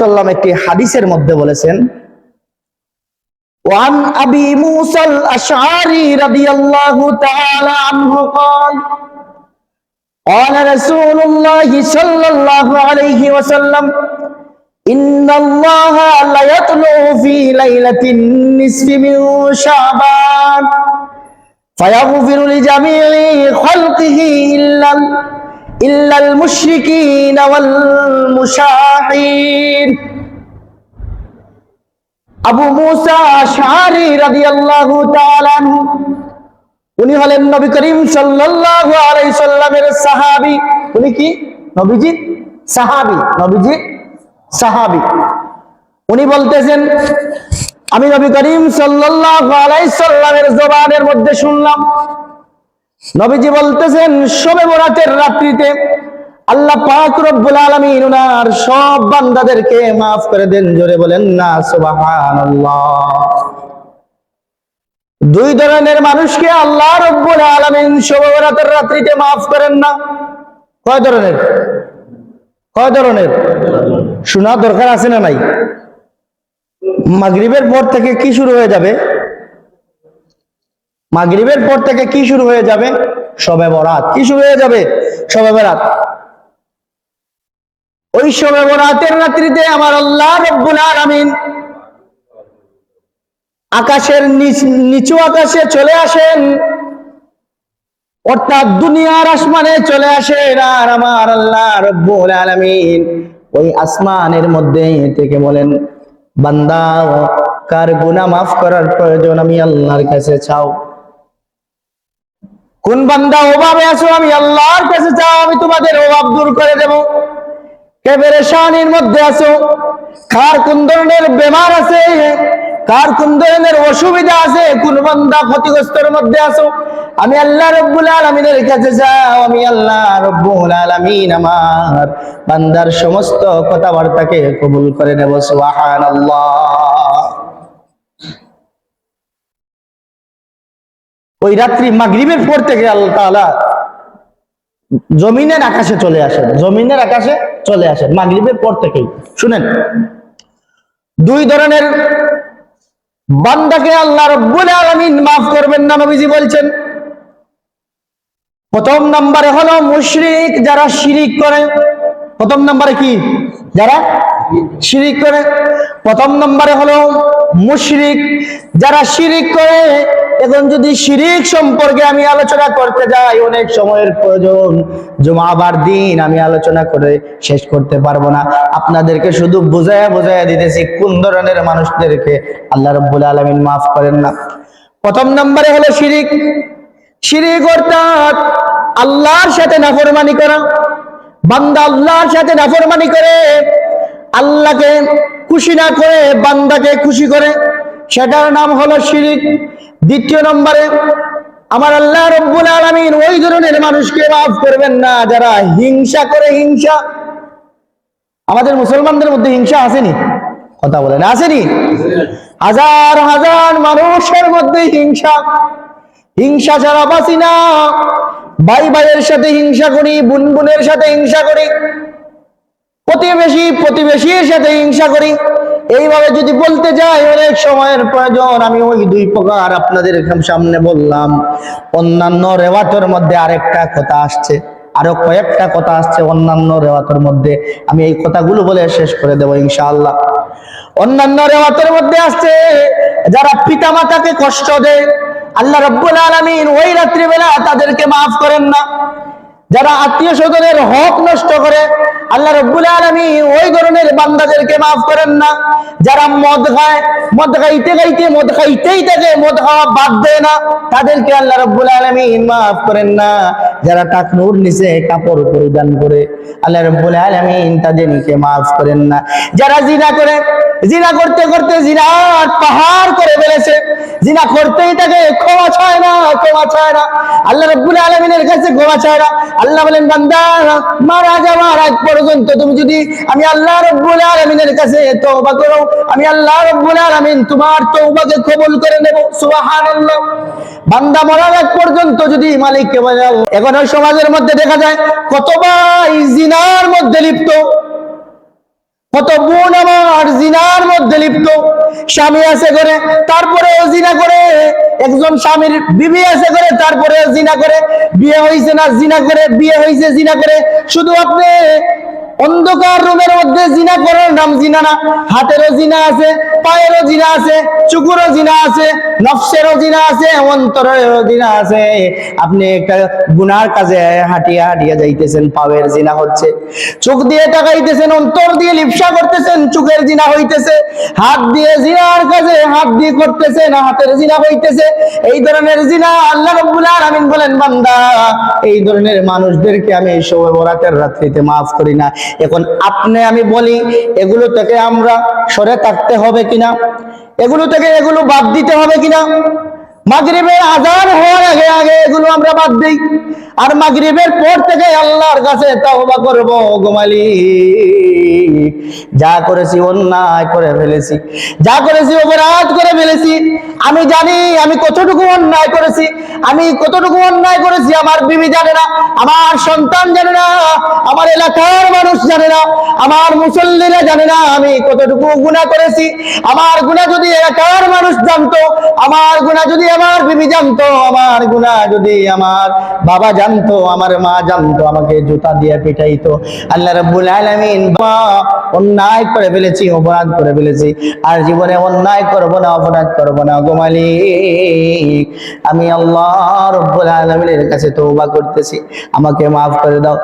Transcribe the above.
সাল্লাম একটি হাদিসের মধ্যে বলেছেন وعن أبي موسى الأشعري رضي الله تعالى عنه قال قال رسول الله صلى الله عليه وسلم إن الله ليطلع في ليلة النصف من شعبان فيغفر لجميع خلقه إلا ইল্লাল মুশরিকিন ওয়াল আবু উনি হলেন নবী করিম সাল্লাল্লাহু আলাইহি সাল্লামের সাহাবী। উনি কি? নবীজি সাহাবি নবীজি সাহাবি। উনি বলতেছেন, আমি নবী করিম সাল্লাল্লাহু সাল্লামের জবানের মধ্যে শুনলাম নবীজি বলতেছেন, শবে বরাতের রাত্রিতে আল্লাহ পাক রব্বুল আলামিন উনার সব বান্দাদেরকে maaf করে দেন। জোরে বলেন, না, সুবহানাল্লাহ। দুই ধরনের মানুষকে আল্লাহ রব্বুল আলামিন শবে বরাতের রাত্রিতে maaf করেন না। কয় ধরনের? কয় ধরনের? শোনা দরকার আছে না নাই? মাগরিবের পর থেকে কি শুরু হয়ে যাবে? মাগরিবের পর থেকে কি শুরু হয়ে যাবে? সবে বরাত। কি শুরু হয়ে যাবে? সবে বরাত। ওই সবে বরাতের রাত্রিতে আমার আল্লাহ রব্বুল আলামিন আকাশের নিচু আকাশে চলে আসেন। অর্থাৎ দুনিয়ার আসমানে চলে আসেন আর আমার আল্লাহ রব্বুল আলামিন ওই আসমানের মধ্যে থেকে বলেন, বান্দা, কার গুনাহ মাফ করার প্রয়োজন আমি আল্লাহর কাছে চাও। কোন বান্দা অভাবে আছো আমি আল্লাহর কাছে চাও, আমি তোমাদের অভাব দূর করে দেব। কে পেরেশানির মধ্যে আছো? কার কোন ধরনের বেমার আছে? কার কোন ধরনের অসুবিধা আছে? কোন বান্দা ক্ষতিগ্রস্তের মধ্যে আছো? আমি আল্লাহ রব্বুল আলমিনের কাছে যাও আমি আল্লাহ রব্বুল আলমিন আমার বান্দার সমস্ত কথাবার্তাকে কবুল করে নেব, সুবহানাল্লাহ। ওই রাত্রি মাগরিবের পর থেকে আল্লাহ তাআলা জমিনের আকাশে চলে আসেন, জমিনের আকাশে চলে আসেন, মাগরিবের পর থেকেই। শুনেন, দুই ধরনের বান্দাকে আল্লাহ রব্বুল আলামিন মাফ করবেন না, নবীজি বলছেন। প্রথম নম্বরে হলো মুশরিক যারা শিরিক করে। প্রথম নম্বরে কি? যারা শিরিক করে। প্রথম নম্বরে হলো মুশরিক যারা শিরিক করে এখন যদি শিরিক সম্পর্কে আমি আলোচনা করতে যাই, অনেক সময়ের প্রয়োজন। জুমাবার দিন আমি আলোচনা করে শেষ করতে পারব না। আপনাদেরকে শুধু বুঝাইয়া বুঝাইয়া দিতেছি, কোন ধরনের মানুষদেরকে আল্লাহ রব্বুল আলমিন মাফ করেন না। প্রথম নম্বরে হলো শিরিক। শিরিক অর্থাৎ আল্লাহর সাথে নাফরমানি করা। বান্দা আল্লাহর সাথে নাফরমানি করে, আল্লাহকে খুশি না করে বান্দাকে খুশি করে। সেটার নাম হলো শিরিক। দ্বিতীয় নম্বরে, আমার আল্লাহ রব্বুল আলামিন ওই ধরনের মানুষকে মাফ করবেন না, যারা হিংসা করে হিংসা। আমাদের মুসলমানদের মধ্যে হিংসা আসেনি? কথা বলেন, আসেনি? হাজার হাজার মানুষের মধ্যে হিংসা। হিংসা ছাড়া বাঁচি না। ভাই ভাইয়ের সাথে হিংসা করি বোন বোনের সাথে হিংসা করি। প্রতিবেশী প্রতিবেশীর সাথে হিংসা করি। এইভাবে যদি বলতে যাই, অনেক সময়ের প্রয়োজন, আমি ওই দুই প্রকার আপনাদের সামনে বললাম। অন্যান্য রেওয়াতের মধ্যে আরেকটা কথা আসছে, আরও কয়েকটা কথা আসছে অন্যান্য রেওয়াতের মধ্যে। আমি এই কথাগুলো বলে শেষ করে দেবো, ইনশাআল্লাহ। অন্যান্য রেওয়াতের মধ্যে আসছে, যারা পিতা মাতাকে কষ্ট দেয়, আল্লাহ রব্বুল আলামিন ওই রাত্রিবেলা তাদেরকে মাফ করেন না। যারা আত্মীয় স্বজনের হক নষ্ট করে আল্লাহ রব্বুল আলমী ওই ধরনের বান্দাদেরকে মাফ করেন না। যারা মদ খায়, মদ খাইতে খাইতে, মদ খাইতেই থাকে মদ খাওয়া বাদ দেয় না। তাদেরকে আল্লাহ রব্বুল আলমী মাফ করেন না। যারা টাকনুর নিচে কাপড় পরিধান করে, আল্লাহ রব্বুল আলমিন তাদেরকে মাফ করেন না। যারা জিনা করে, জিনা করতে করতে জিনার পাহাড় করে ফেলেছে, জিনা করতেই থাকে ক্ষমা না ক্ষমা চায় না। আল্লাহ রব্বুল আলমিনের কাছে ক্ষমা চায় না। আল্লাহ বলেন, বান্দা, মারা যাওয়ার আগ পর্যন্ত তুমি যদি আমি আল্লাহ রব্বুল আলমিনের কাছে করো, আমি আল্লাহ রব্বুল আলমিন তোমার কবুল করে নেব। বান্দা মরার আগ পর্যন্ত যদি মালিককে এখন ওই সমাজের মধ্যে দেখা যায় কত ভাই জিনার মধ্যে লিপ্ত, কত বোন আমার জিনার মধ্যে লিপ্ত। স্বামী আছে করে তারপরেও জিনা করে একজন স্বামীর বিবি আছে করে, তারপরে জিনা করে, বিয়ে হয়েছে না জিনা করে, বিয়ে হয়েছে জিনা করে, শুধু আপনি অন্ধকার রুমের মধ্যে জিনা করার নাম জিনা না, হাতেরও জিনা আছে পায়েরও জিনা আছে, চুকুরও জিনা আছে, নফসেরও জিনা আছে, অন্তরেরও জিনা আছে। আপনি একটা গুনার কাজে হাঁটিয়া হাঁটিয়া যাইতেছেন পায়ের জিনা হচ্ছে। চোখ দিয়ে তাকাইতেছেন, অন্তর দিয়ে লিপসা করতেছেন, চোখের জিনা হইতেছে। হাত দিয়ে জিনার কাজে হাত দিয়ে করতেছেন, হাতের জিনা হইতেছে। এই ধরনের জিনা আল্লাহ রাব্বুল আলামিন বলেন, বান্দা, এই ধরনের মানুষদেরকে আমি এই শবে বরাতের রাত্রিতে মাফ করি না। এখন আপনি আমি বলি, এগুলো থেকে আমরা সরে থাকতে হবে কিনা? এগুলো থেকে এগুলো বাদ দিতে হবে কিনা? মাগরিবের আজান হওয়ার আগে আমরা বাদ দেই। আর মাগরিবের পর থেকে আল্লাহর কাছে তওবা করব গোমালি যা করেছি অন্যায় করে ফেলেছি, যা করেছি অপরাধ করে ফেলেছি, আমি জানি আমি কতটুকু অন্যায় করেছি, আমি কতটুকু অন্যায় করেছি আমার বিবি জানে না, আমার সন্তান জানে না, আমার এলাকার মানুষ জানে না, আমার মুসল্লিরা জানে না আমি কতটুকু গুনাহ করেছি, আমার গুনাহ যদি এলাকার মানুষ জানতো, আমার গুনাহ যদি আমার বিবি জানতো, আমার গুনাহ যদি আমার বাবা জানতো, আমার মা জানতো, আমাকে জুতা দিয়ে পিটাইতো। আল্লাহ রব্বুল আলামিন বা অন্যায় করে ফেলেছি, অপরাধ করে ফেলেছি। আর জীবনে অন্যায় করব না, অপরাধ করব না গো মালিক। আমি আল্লাহ রব্বুল আলামিনের কাছে তওবা করতেছি। আমাকে মাফ করে দাও।